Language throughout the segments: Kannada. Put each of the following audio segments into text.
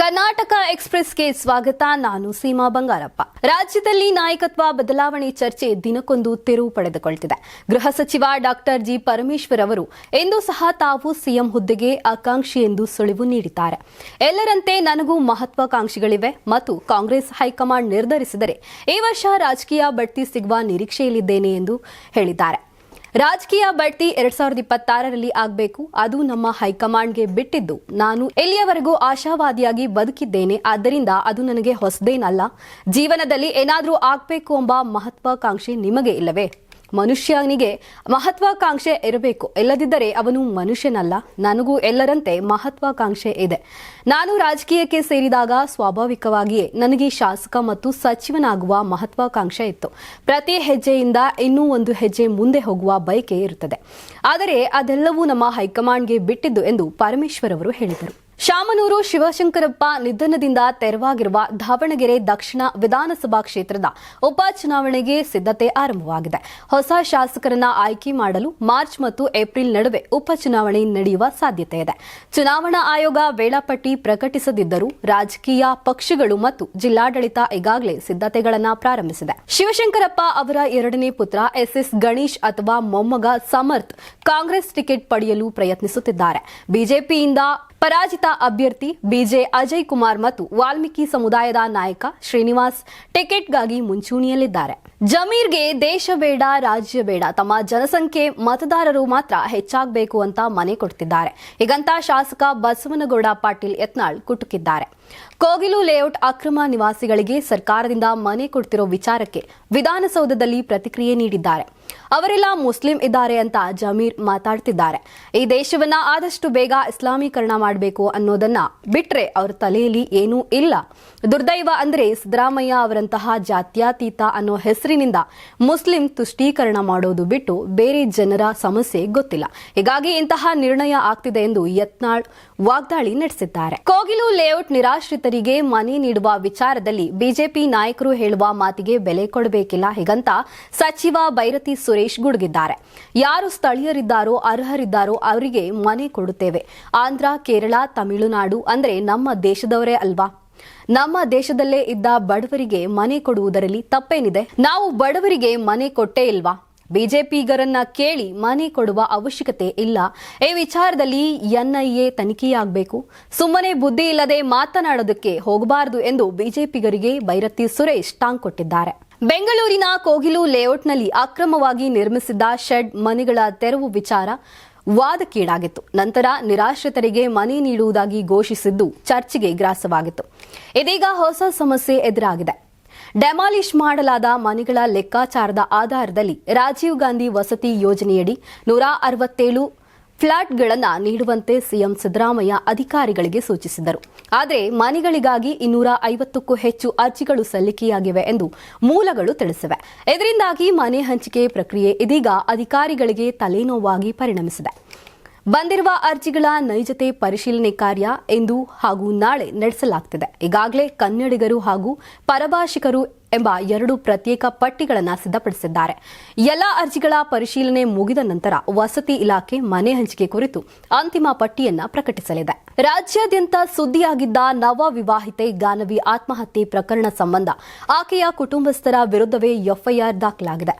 ಕರ್ನಾಟಕ ಎಕ್ಸ್ಪ್ರೆಸ್ಗೆ ಸ್ವಾಗತ ನಾನು ಸೀಮಾ ಬಂಗಾರಪ್ಪ. ರಾಜ್ಯದಲ್ಲಿ ನಾಯಕತ್ವ ಬದಲಾವಣೆ ಚರ್ಚೆ ದಿನಕ್ಕೊಂದು ತೆರವು ಪಡೆದುಕೊಳ್ತಿದೆ. ಗೃಹ ಸಚಿವ ಡಾಕ್ಟರ್ ಜಿ ಪರಮೇಶ್ವರ್ ಅವರು, ಎಂದೂ ಸಹ ತಾವು ಸಿಎಂ ಹುದ್ದೆಗೆ ಆಕಾಂಕ್ಷಿ ಎಂದು ಸುಳಿವು ನೀಡಿದ್ದಾರೆ. ಎಲ್ಲರಂತೆ ನನಗೂ ಮಹತ್ವಾಕಾಂಕ್ಷಿಗಳಿವೆ ಮತ್ತು ಕಾಂಗ್ರೆಸ್ ಹೈಕಮಾಂಡ್ ನಿರ್ಧರಿಸಿದರೆ ಈ ವರ್ಷ ರಾಜಕೀಯ ಬಡ್ತಿ ಸಿಗುವ ನಿರೀಕ್ಷೆಯಲ್ಲಿದ್ದೇನೆ ಎಂದು ಹೇಳಿದ್ದಾರೆ. ರಾಜಕೀಯ ಬಡ್ತಿ ಎರಡ್ ಸಾವಿರದ ಇಪ್ಪತ್ತಾರರಲ್ಲಿ ಆಗಬೇಕು. ಅದು ನಮ್ಮ ಹೈಕಮಾಂಡ್ಗೆ ಬಿಟ್ಟಿದ್ದು. ನಾನು ಎಲ್ಲಿಯವರೆಗೂ ಆಶಾವಾದಿಯಾಗಿ ಬದುಕಿದ್ದೇನೆ. ಆದ್ದರಿಂದ ಅದು ನನಗೆ ಹೊಸದೇನಲ್ಲ. ಜೀವನದಲ್ಲಿ ಏನಾದರೂ ಆಗಬೇಕು ಎಂಬ ಮಹತ್ವಾಕಾಂಕ್ಷೆ ನಿಮಗೆ ಇಲ್ಲವೇ? ಮನುಷ್ಯನಿಗೆ ಮಹತ್ವಾಕಾಂಕ್ಷೆ ಇರಬೇಕು. ಇಲ್ಲದಿದ್ದರೆ ಅವನು ಮನುಷ್ಯನಲ್ಲ. ನನಗೂ ಎಲ್ಲರಂತೆ ಮಹತ್ವಾಕಾಂಕ್ಷೆ ಇದೆ. ನಾನು ರಾಜಕೀಯಕ್ಕೆ ಸೇರಿದಾಗ ಸ್ವಾಭಾವಿಕವಾಗಿಯೇ ನನಗೆ ಶಾಸಕ ಮತ್ತು ಸಚಿವನಾಗುವ ಮಹತ್ವಾಕಾಂಕ್ಷೆ ಇತ್ತು. ಪ್ರತಿ ಹೆಜ್ಜೆಯಿಂದ ಇನ್ನೂ ಒಂದು ಹೆಜ್ಜೆ ಮುಂದೆ ಹೋಗುವ ಬಯಕೆ ಇರುತ್ತದೆ. ಆದರೆ ಅದೆಲ್ಲವೂ ನಮ್ಮ ಹೈಕಮಾಂಡ್ಗೆ ಬಿಟ್ಟಿದ್ದು ಎಂದು ಪರಮೇಶ್ವರ್ ಅವರು ಹೇಳಿದರು. ಶಾಮನೂರು ಶಿವಶಂಕರಪ್ಪ ನಿಧನದಿಂದ ತೆರವಾಗಿರುವ ದಾವಣಗೆರೆ ದಕ್ಷಿಣ ವಿಧಾನಸಭಾ ಕ್ಷೇತ್ರದ ಉಪಚುನಾವಣೆಗೆ ಸಿದ್ಧತೆ ಆರಂಭವಾಗಿದೆ. ಹೊಸ ಶಾಸಕರನ್ನ ಆಯ್ಕೆ ಮಾಡಲು ಮಾರ್ಚ್ ಮತ್ತು ಏಪ್ರಿಲ್ ನಡುವೆ ಉಪಚುನಾವಣೆ ನಡೆಯುವ ಸಾಧ್ಯತೆ ಇದೆ. ಚುನಾವಣಾ ಆಯೋಗ ವೇಳಾಪಟ್ಟಿ ಪ್ರಕಟಿಸದಿದ್ದರೂ ರಾಜಕೀಯ ಪಕ್ಷಗಳು ಮತ್ತು ಜಿಲ್ಲಾಡಳಿತ ಈಗಾಗಲೇ ಸಿದ್ಧತೆಗಳನ್ನು ಪ್ರಾರಂಭಿಸಿದೆ. ಶಿವಶಂಕರಪ್ಪ ಅವರ ಎರಡನೇ ಪುತ್ರ ಎಸ್ಎಸ್ ಗಣೇಶ್ ಅಥವಾ ಮೊಮ್ಮಗ ಸಮರ್ಥ್ ಕಾಂಗ್ರೆಸ್ ಟಿಕೆಟ್ ಪಡೆಯಲು ಪ್ರಯತ್ನಿಸುತ್ತಿದ್ದಾರೆ. ಬಿಜೆಪಿಯಿಂದ ಪರಾಜಿತ ಅಭ್ಯರ್ಥಿ ಬಿಜೆ ಅಜಯ್ ಕುಮಾರ್ ಮತ್ತು ವಾಲ್ಮೀಕಿ ಸಮುದಾಯದ ನಾಯಕ ಶ್ರೀನಿವಾಸ್ ಟಿಕೆಟ್ಗಾಗಿ ಮುಂಚೂಣಿಯಲ್ಲಿದ್ದಾರೆ. ಜಮೀರ್ಗೆ ದೇಶ ಬೇಡ, ರಾಜ್ಯ ಬೇಡ, ತಮ್ಮ ಜನಸಂಖ್ಯೆ ಮತದಾರರು ಮಾತ್ರ ಹೆಚ್ಚಾಗಬೇಕು ಅಂತ ಮನೆ ಕೊಡ್ತಿದ್ದಾರೆ. ಹೀಗಂತ ಶಾಸಕ ಬಸವನಗೌಡ ಪಾಟೀಲ್ ಯತ್ನಾಳ್ ಕುಟುಕಿದ್ದಾರೆ. ಕೋಗಿಲು ಲೇಔಟ್ ಅಕ್ರಮ ನಿವಾಸಿಗಳಿಗೆ ಸರ್ಕಾರದಿಂದ ಮನೆ ಕೊಡ್ತಿರೋ ವಿಚಾರಕ್ಕೆ ವಿಧಾನಸೌಧದಲ್ಲಿ ಪ್ರತಿಕ್ರಿಯೆ ನೀಡಿದ್ದಾರೆ. ಅವರೆಲ್ಲ ಮುಸ್ಲಿಂ ಇದ್ದಾರೆ ಅಂತ ಜಮೀರ್ ಮಾತಾಡ್ತಿದ್ದಾರೆ. ಈ ದೇಶವನ್ನ ಆದಷ್ಟು ಬೇಗ ಇಸ್ಲಾಮೀಕರಣ ಮಾಡಬೇಕು ಅನ್ನೋದನ್ನ ಬಿಟ್ರೆ ಅವ್ರ ತಲೆಯಲ್ಲಿ ಏನೂ ಇಲ್ಲ. ದುರ್ದೈವ ಅಂದ್ರೆ ಸಿದ್ದರಾಮಯ್ಯ ಅವರಂತಹ ಜಾತ್ಯಾತೀತ ಅನ್ನೋ ಹೆಸರಿನಿಂದ ಮುಸ್ಲಿಂ ತುಷ್ಟೀಕರಣ ಮಾಡೋದು ಬಿಟ್ಟು ಬೇರೆ ಜನರ ಸಮಸ್ಯೆ ಗೊತ್ತಿಲ್ಲ. ಹೀಗಾಗಿ ಇಂತಹ ನಿರ್ಣಯ ಆಗ್ತಿದೆ ಎಂದು ಯತ್ನಾಳ್ ವಾಗ್ದಾಳಿ ನಡೆಸಿದ್ದಾರೆ. ಕೋಗಿಲು ಲೇಔಟ್ ನಿರಾಶ್ರಿತರಿಗೆ ಮನೆ ನೀಡುವ ವಿಚಾರದಲ್ಲಿ ಬಿಜೆಪಿ ನಾಯಕರು ಹೇಳುವ ಮಾತಿಗೆ ಬೆಲೆ ಕೊಡಬೇಕಿಲ್ಲ. ಹೀಗಂತ ಸಚಿವ ಬೈರತಿ ಸುರೇಶ್ ಗುಡುಗಿದ್ದಾರೆ. ಯಾರು ಸ್ಥಳೀಯರಿದ್ದಾರೋ, ಅರ್ಹರಿದ್ದಾರೋ ಅವರಿಗೆ ಮನೆ ಕೊಡುತ್ತೇವೆ. ಆಂಧ್ರ, ಕೇರಳ, ತಮಿಳುನಾಡು ಅಂದ್ರೆ ನಮ್ಮ ದೇಶದವರೇ ಅಲ್ವಾ? ನಮ್ಮ ದೇಶದಲ್ಲೇ ಇದ್ದ ಬಡವರಿಗೆ ಮನೆ ಕೊಡುವುದರಲ್ಲಿ ತಪ್ಪೇನಿದೆ? ನಾವು ಬಡವರಿಗೆ ಮನೆ ಕೊಟ್ಟೇ ಇಲ್ವಾ? ಬಿಜೆಪಿಗರನ್ನ ಕೇಳಿ ಮನೆ ಕೊಡುವ ಅವಶ್ಯಕತೆ ಇಲ್ಲ. ಈ ವಿಚಾರದಲ್ಲಿ ಎನ್ಐಎ ತನಿಖೆಯಾಗಬೇಕು. ಸುಮ್ಮನೆ ಬುದ್ಧಿ ಇಲ್ಲದೆ ಮಾತನಾಡೋದಕ್ಕೆ ಹೋಗಬಾರದು ಎಂದು ಬಿಜೆಪಿಗರಿಗೆ ಬೈರತಿ ಸುರೇಶ್ ಟಾಂಗ್ ಕೊಟ್ಟಿದ್ದಾರೆ. ಬೆಂಗಳೂರಿನ ಕೋಗಿಲು ಲೇಔಟ್ನಲ್ಲಿ ಅಕ್ರಮವಾಗಿ ನಿರ್ಮಿಸಿದ್ದ ಶೆಡ್ ಮನೆಗಳ ತೆರವು ವಿಚಾರ ವಾದಕ್ಕೀಡಾಗಿತ್ತು. ನಂತರ ನಿರಾಶ್ರಿತರಿಗೆ ಮನೆ ನೀಡುವುದಾಗಿ ಘೋಷಿಸಿದ್ದು ಚರ್ಚೆಗೆ ಗ್ರಾಸವಾಗಿತ್ತು. ಇದೀಗ ಹೊಸ ಸಮಸ್ಯೆ ಎದುರಾಗಿದೆ. ಡೆಮಾಲಿಷ್ ಮಾಡಲಾದ ಮನೆಗಳ ಲೆಕ್ಕಾಚಾರದ ಆಧಾರದಲ್ಲಿ ರಾಜೀವ್ ಗಾಂಧಿ ವಸತಿ ಯೋಜನೆಯಡಿ ನೂರ ಅರವತ್ತೇಳು ಫ್ಲಾಟ್ಗಳನ್ನು ನೀಡುವಂತೆ ಸಿಎಂ ಸಿದ್ದರಾಮಯ್ಯ ಅಧಿಕಾರಿಗಳಿಗೆ ಸೂಚಿಸಿದರು. ಆದರೆ ಮನೆಗಳಿಗಾಗಿ ಇನ್ನೂರ ಐವತ್ತಕ್ಕೂ ಹೆಚ್ಚು ಅರ್ಜಿಗಳು ಸಲ್ಲಿಕೆಯಾಗಿವೆ ಎಂದು ಮೂಲಗಳು ತಿಳಿಸಿವೆ. ಇದರಿಂದಾಗಿ ಮನೆ ಹಂಚಿಕೆ ಪ್ರಕ್ರಿಯೆ ಇದೀಗ ಅಧಿಕಾರಿಗಳಿಗೆ ತಲೆನೋವಾಗಿ ಪರಿಣಮಿಸಿದೆ. ಬಂದಿರುವ ಅರ್ಜಿಗಳ ನೈಜತೆ ಪರಿಶೀಲನೆ ಕಾರ್ಯ ಇಂದು ಹಾಗೂ ನಾಳೆ ನಡೆಸಲಾಗುತ್ತಿದೆ ಈಗಾಗಲೇ ಕನ್ನಡಿಗರು ಹಾಗೂ ಪರಭಾಷಿಕರು ಎಂಬ ಎರಡು ಪ್ರತ್ಯೇಕ ಪಟ್ಟಿಗಳನ್ನು ಸಿದ್ಧಪಡಿಸಿದ್ದಾರೆ. ಎಲ್ಲ ಅರ್ಜಿಗಳ ಪರಿಶೀಲನೆ ಮುಗಿದ ನಂತರ ವಸತಿ ಇಲಾಖೆ ಮನೆ ಹಂಚಿಕೆ ಕುರಿತು ಅಂತಿಮ ಪಟ್ಟಿಯನ್ನು ಪ್ರಕಟಿಸಲಿದೆ. ರಾಜ್ಯಾದ್ಯಂತ ಸುದ್ದಿಯಾಗಿದ್ದ ನವ ವಿವಾಹಿತೆ ಗಾನವಿ ಆತ್ಮಹತ್ಯೆ ಪ್ರಕರಣ ಸಂಬಂಧ ಆಕೆಯ ಕುಟುಂಬಸ್ಥರ ವಿರುದ್ಧವೇ ಎಫ್ಐಆರ್ ದಾಖಲಾಗಿದೆ.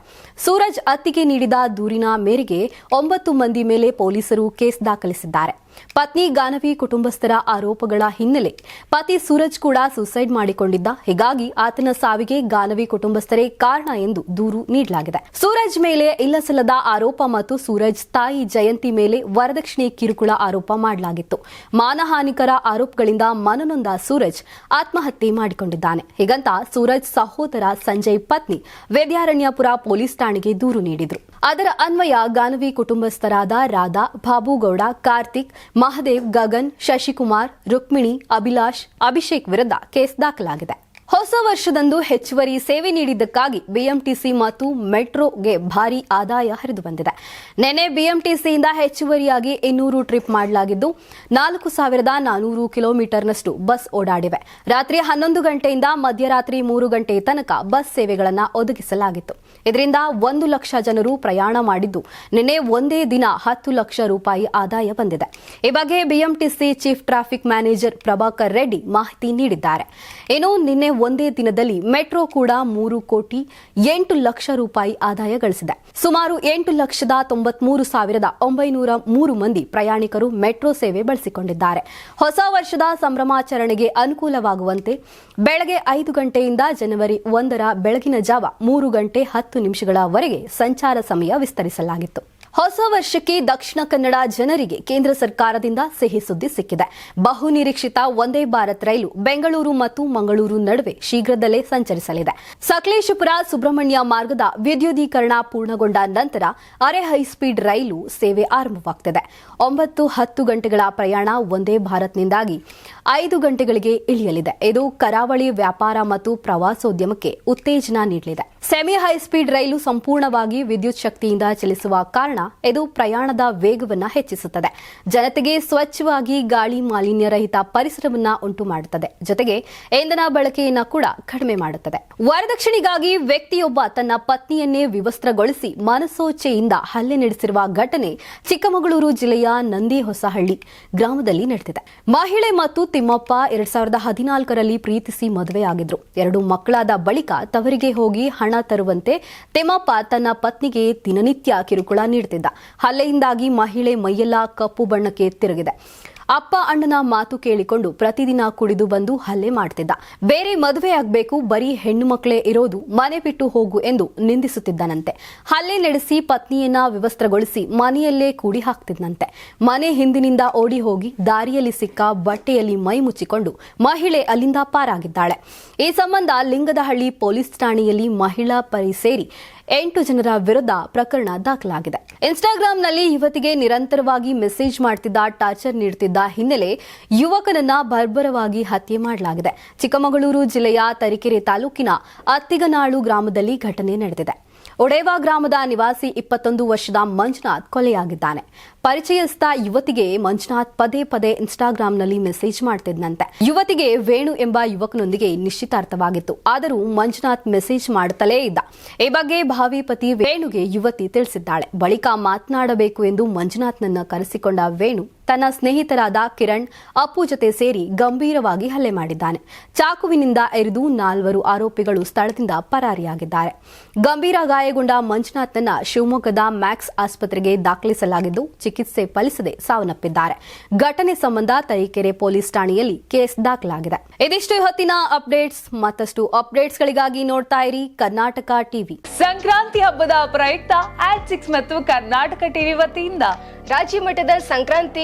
ಸೂರಜ್ ಅತ್ತಿಗೆ ನೀಡಿದ ದೂರಿನ ಮೇರೆಗೆ ಒಂಬತ್ತು ಮಂದಿ ಮೇಲೆ ಪೊಲೀಸರು ಕೇಸ್ ದಾಖಲಿಸಿದ್ದಾರೆ. ಪತ್ನಿ ಗಾನವಿ ಕುಟುಂಬಸ್ಥರ ಆರೋಪಗಳ ಹಿನ್ನೆಲೆ ಪತಿ ಸೂರಜ್ ಕೂಡ ಸುಸೈಡ್ ಮಾಡಿಕೊಂಡಿದ್ದ. ಹೀಗಾಗಿ ಆತನ ಸಾವಿಗೆ ಗಾನವಿ ಕುಟುಂಬಸ್ಥರೇ ಕಾರಣ ಎಂದು ದೂರು ನೀಡಲಾಗಿದೆ. ಸೂರಜ್ ಮೇಲೆ ಇಲ್ಲಸಲ್ಲದ ಆರೋಪ ಮತ್ತು ಸೂರಜ್ ತಾಯಿ ಜಯಂತಿ ಮೇಲೆ ವರದಕ್ಷಿಣೆ ಕಿರುಕುಳ ಆರೋಪ ಮಾಡಲಾಗಿತ್ತು. ಮಾನಹಾನಿಕರ ಆರೋಪಗಳಿಂದ ಮನನೊಂದ ಸೂರಜ್ ಆತ್ಮಹತ್ಯೆ ಮಾಡಿಕೊಂಡಿದ್ದಾನೆ. ಹೀಗಂತ ಸೂರಜ್ ಸಹೋದರ ಸಂಜಯ್ ಪತ್ನಿ ವೇದ್ಯಾರಣ್ಯಪುರ ಪೊಲೀಸ್ ಠಾಣೆಗೆ ದೂರು ನೀಡಿದರು. ಅದರ ಅನ್ವಯ ಗಾನವಿ ಕುಟುಂಬಸ್ಥರಾದ ರಾಧಾ, ಬಾಬುಗೌಡ, ಕಾರ್ತಿಕ್, ಮಹದೇವ್, ಗಗನ್, ಶಶಿಕುಮಾರ್, ರುಕ್ಮಿಣಿ, ಅಭಿಲಾಷ್, ಅಭಿಷೇಕ್ ವಿರುದ್ಧ ಕೇಸ್ ದಾಖಲಾಗಿದೆ. ಹೊಸ ವರ್ಷದಂದು ಹೆಚ್ಚುವರಿ ಸೇವೆ ನೀಡಿದ್ದಕ್ಕಾಗಿ ಬಿಎಂಟಿಸಿ ಮತ್ತು ಮೆಟ್ರೋಗೆ ಭಾರಿ ಆದಾಯ ಹರಿದು ಬಂದಿದೆ. ನಿನ್ನೆ ಬಿಎಂಟಿಸಿಯಿಂದ ಹೆಚ್ಚುವರಿಯಾಗಿ ಇನ್ನೂರು ಟ್ರಿಪ್ ಮಾಡಲಾಗಿದ್ದು, ನಾಲ್ಕು ಸಾವಿರದ ನಾನೂರು ಕಿಲೋಮೀಟರ್ನಷ್ಟು ಬಸ್ ಓಡಾಡಿವೆ. ರಾತ್ರಿ ಹನ್ನೊಂದು ಗಂಟೆಯಿಂದ ಮಧ್ಯರಾತ್ರಿ ಮೂರು ಗಂಟೆ ತನಕ ಬಸ್ ಸೇವೆಗಳನ್ನು ಒದಗಿಸಲಾಗಿತ್ತು. ಇದರಿಂದ ಒಂದು ಲಕ್ಷ ಜನರು ಪ್ರಯಾಣ ಮಾಡಿದ್ದು, ನಿನ್ನೆ ಒಂದೇ ದಿನ ಹತ್ತು ಲಕ್ಷ ರೂಪಾಯಿ ಆದಾಯ ಬಂದಿದೆ. ಈ ಬಗ್ಗೆ BMTC chief traffic manager Prabhakar Reddy ಮಾಹಿತಿ ನೀಡಿದ್ದಾರೆ. ಇನ್ನು ನಿನ್ನೆ ಒಂದೇ ದಿನದಲ್ಲಿ ಮೆಟ್ರೋ ಕೂಡ ಮೂರು ಕೋಟಿ ಎಂಟು ಲಕ್ಷ ರೂಪಾಯಿ ಆದಾಯ ಗಳಿಸಿದೆ. ಸುಮಾರು ಎಂಟು ಲಕ್ಷದ ತೊಂಬತ್ಮೂರು ಸಾವಿರದ ಒಂಬೈನೂರ ಮೂರು ಮಂದಿ ಪ್ರಯಾಣಿಕರು ಮೆಟ್ರೋ ಸೇವೆ ಬಳಸಿಕೊಂಡಿದ್ದಾರೆ. ಹೊಸ ವರ್ಷದ ಸಂಭ್ರಮಾಚರಣೆಗೆ ಅನುಕೂಲವಾಗುವಂತೆ ಬೆಳಗ್ಗೆ ಐದು ಗಂಟೆಯಿಂದ ಜನವರಿ ಒಂದರ ಬೆಳಗಿನ ಜಾವ ಮೂರು ಗಂಟೆ ಹತ್ತು ನಿಮಿಷಗಳವರೆಗೆ ಸಂಚಾರ ಸಮಯ ವಿಸ್ತರಿಸಲಾಗಿತ್ತು. ಹೊಸ ವರ್ಷಕ್ಕೆ ದಕ್ಷಿಣ ಕನ್ನಡ ಜನರಿಗೆ ಕೇಂದ್ರ ಸರ್ಕಾರದಿಂದ ಸಿಹಿ ಸುದ್ದಿ ಸಿಕ್ಕಿದೆ. ಬಹು ನಿರೀಕ್ಷಿತ ಒಂದೇ ಭಾರತ್ ರೈಲು ಬೆಂಗಳೂರು ಮತ್ತು ಮಂಗಳೂರು ನಡುವೆ ಶೀಘ್ರದಲ್ಲೇ ಸಂಚರಿಸಲಿದೆ. ಸಕಲೇಶಪುರ ಸುಬ್ರಹ್ಮಣ್ಯ ಮಾರ್ಗದ ವಿದ್ಯುದೀಕರಣ ಪೂರ್ಣಗೊಂಡ ನಂತರ ಅರೆ ಹೈಸ್ಪೀಡ್ ರೈಲು ಸೇವೆ ಆರಂಭವಾಗುತ್ತದೆ ಒಂಬತ್ತು ಹತ್ತು ಗಂಟೆಗಳ ಪ್ರಯಾಣ ಒಂದೇ ಭಾರತ್ನಿಂದಾಗಿ ಐದು ಗಂಟೆಗಳಿಗೆ ಇಳಿಯಲಿದೆ. ಇದು ಕರಾವಳಿ ವ್ಯಾಪಾರ ಮತ್ತು ಪ್ರವಾಸೋದ್ಯಮಕ್ಕೆ ಉತ್ತೇಜನ ನೀಡಲಿದೆ. ಸೆಮಿ ಹೈಸ್ಪೀಡ್ ರೈಲು ಸಂಪೂರ್ಣವಾಗಿ ವಿದ್ಯುತ್ ಶಕ್ತಿಯಿಂದ ಚಲಿಸುವ ಕಾರಣ ಇದು ಪ್ರಯಾಣದ ವೇಗವನ್ನು ಹೆಚ್ಚಿಸುತ್ತದೆ. ಜನತೆಗೆ ಸ್ವಚ್ಛವಾಗಿ ಗಾಳಿ ಮಾಲಿನ್ಯ ರಹಿತ ಪರಿಸರವನ್ನ ಉಂಟು ಮಾಡುತ್ತದೆ. ಜೊತೆಗೆ ಇಂಧನ ಬಳಕೆಯನ್ನ ಕೂಡ ಕಡಿಮೆ ಮಾಡುತ್ತದೆ. ವರದಕ್ಷಿಣೆಗಾಗಿ ವ್ಯಕ್ತಿಯೊಬ್ಬ ತನ್ನ ಪತ್ನಿಯನ್ನೇ ವಿವಸ್ತ್ರಗೊಳಿಸಿ ಮನಸೋಚೆಯಿಂದ ಹಲ್ಲೆ ನಡೆಸಿರುವ ಘಟನೆ ಚಿಕ್ಕಮಗಳೂರು ಜಿಲ್ಲೆಯ ನಂದಿ ಹೊಸಹಳ್ಳಿ ಗ್ರಾಮದಲ್ಲಿ ನಡೆದಿದೆ. ಮಹಿಳೆ ಮತ್ತು ತಿಮ್ಮಪ್ಪ ಎರಡ್ ಸಾವಿರದ ಹದಿನಾಲ್ಕರಲ್ಲಿ ಪ್ರೀತಿಸಿ ಮದುವೆಯಾಗಿದ್ರು. ಎರಡು ಮಕ್ಕಳಾದ ಬಳಿಕ ತವರಿಗೆ ಹೋಗಿ ಹಣ ತರುವಂತೆ ತಿಮ್ಮಪ್ಪ ತನ್ನ ಪತ್ನಿಗೆ ದಿನನಿತ್ಯ ಕಿರುಕುಳ ಹಲ್ಲೆಯಿಂದಾಗಿ ಮಹಿಳೆ ಮೈಯೆಲ್ಲ ಕಪ್ಪು ಬಣ್ಣಕ್ಕೆ ತಿರುಗಿದೆ. ಅಪ್ಪ ಅಣ್ಣನ ಮಾತು ಕೇಳಿಕೊಂಡು ಪ್ರತಿದಿನ ಕುಡಿದು ಬಂದು ಹಲ್ಲೆ ಮಾಡ್ತಿದ್ದ. ಬೇರೆ ಮದುವೆ ಆಗಬೇಕು, ಬರೀ ಹೆಣ್ಣು ಮಕ್ಕಳೇ ಇರೋದು ಮನೆ ಬಿಟ್ಟು ಹೋಗು ಎಂದು ನಿಂದಿಸುತ್ತಿದ್ದನಂತೆ. ಹಲ್ಲೆ ನಡೆಸಿ ಪತ್ನಿಯನ್ನ ವಿವಸ್ತ್ರಗೊಳಿಸಿ ಮನೆಯಲ್ಲೇ ಕೂಡಿ ಹಾಕ್ತಿದ್ನಂತೆ. ಮನೆ ಹಿಂದಿನಿಂದ ಓಡಿ ಹೋಗಿ ದಾರಿಯಲ್ಲಿ ಸಿಕ್ಕ ಬಟ್ಟೆಯಲ್ಲಿ ಮೈ ಮುಚ್ಚಿಕೊಂಡು ಮಹಿಳೆ ಅಲ್ಲಿಂದ ಪಾರಾಗಿದ್ದಾಳೆ. ಈ ಸಂಬಂಧ ಲಿಂಗದಹಳ್ಳಿ ಪೊಲೀಸ್ ಠಾಣೆಯಲ್ಲಿ ಮಹಿಳಾ ಪರಿ ಸೇರಿ ಎಂಟು ಜನರ ವಿರುದ್ಧ ಪ್ರಕರಣ ದಾಖಲಾಗಿದೆ. ಇನ್ಸ್ಟಾಗ್ರಾಂನಲ್ಲಿ ಯುವತಿಗೆ ನಿರಂತರವಾಗಿ ಮೆಸೇಜ್ ಮಾಡ್ತಿದ್ದ, ಟಾರ್ಚರ್ ನೀಡುತ್ತಿದ್ದ ಹಿನ್ನೆಲೆ ಯುವಕನನ್ನ ಬರ್ಬರವಾಗಿ ಹತ್ಯೆ ಮಾಡಲಾಗಿದೆ. ಚಿಕ್ಕಮಗಳೂರು ಜಿಲ್ಲೆಯ ತರೀಕೆರೆ ತಾಲೂಕಿನ ಅತ್ತಿಗನಾಳು ಗ್ರಾಮದಲ್ಲಿ ಘಟನೆ ನಡೆದಿದೆ. ಒಡೇವಾ ಗ್ರಾಮದ ನಿವಾಸಿ ಇಪ್ಪತ್ತೊಂದು ವರ್ಷದ ಮಂಜುನಾಥ್ ಕೊಲೆಯಾಗಿದ್ದಾನೆ. ಪರಿಚಯಸ್ಥ ಯುವತಿಗೆ ಮಂಜುನಾಥ್ ಪದೇ ಪದೇ ಇನ್ಸ್ಟಾಗ್ರಾಂನಲ್ಲಿ ಮೆಸೇಜ್ ಮಾಡ್ತಿದ್ನಂತೆ. ಯುವತಿಗೆ ವೇಣು ಎಂಬ ಯುವಕನೊಂದಿಗೆ ನಿಶ್ಚಿತಾರ್ಥವಾಗಿತ್ತು. ಆದರೂ ಮಂಜುನಾಥ್ ಮೆಸೇಜ್ ಮಾಡುತ್ತಲೇ ಇದ್ದ. ಈ ಬಗ್ಗೆ ಭಾವಿ ಪತಿ ವೇಣುಗೆ ಯುವತಿ ತಿಳಿಸಿದ್ದಾಳೆ. ಬಳಿಕ ಮಾತನಾಡಬೇಕು ಎಂದು ಮಂಜುನಾಥ್ನನ್ನ ಕರೆಸಿಕೊಂಡ ವೇಣು ತನ್ನ ಸ್ನೇಹಿತರಾದ ಕಿರಣ್, ಅಪ್ಪು ಜೊತೆ ಸೇರಿ ಗಂಭೀರವಾಗಿ ಹಲ್ಲೆ ಮಾಡಿದ್ದಾನೆ. ಚಾಕುವಿನಿಂದ ಎರಿದು ನಾಲ್ವರು ಆರೋಪಿಗಳು ಸ್ಥಳದಿಂದ ಪರಾರಿಯಾಗಿದ್ದಾರೆ. ಗಂಭೀರ ಗಾಯಗೊಂಡ ಮಂಜುನಾಥ್ನನ್ನ ಶಿವಮೊಗ್ಗದ ಮ್ಯಾಕ್ಸ್ ಆಸ್ಪತ್ರೆಗೆ ದಾಖಲಿಸಲಾಗಿದ್ದು ಚಿಕಿತ್ಸೆ ಫಲಿಸದೆ ಸಾವನ್ನಪ್ಪಿದ್ದಾರೆ. ಘಟನೆ ಸಂಬಂಧ ತರೀಕೆರೆ ಪೊಲೀಸ್ ಠಾಣೆಯಲ್ಲಿ ಕೇಸ್ ದಾಖಲಾಗಿದೆ. ಇದಿಷ್ಟು ಹೊತ್ತಿನ ಅಪ್ಡೇಟ್ಸ್. ಮತ್ತಷ್ಟು ಅಪ್ಡೇಟ್ಸ್ಗಳಿಗಾಗಿ ನೋಡ್ತಾ ಇರಿ ಕರ್ನಾಟಕ ಟಿವಿ. ಸಂಕ್ರಾಂತಿ ಹಬ್ಬದ ಪ್ರಯುಕ್ತ ಆಟ್ ಸಿಕ್ಸ್ ಮತ್ತು ಕರ್ನಾಟಕ ಟಿವಿ ವತಿಯಿಂದ ರಾಜ್ಯ ಮಟ್ಟದ ಸಂಕ್ರಾಂತಿ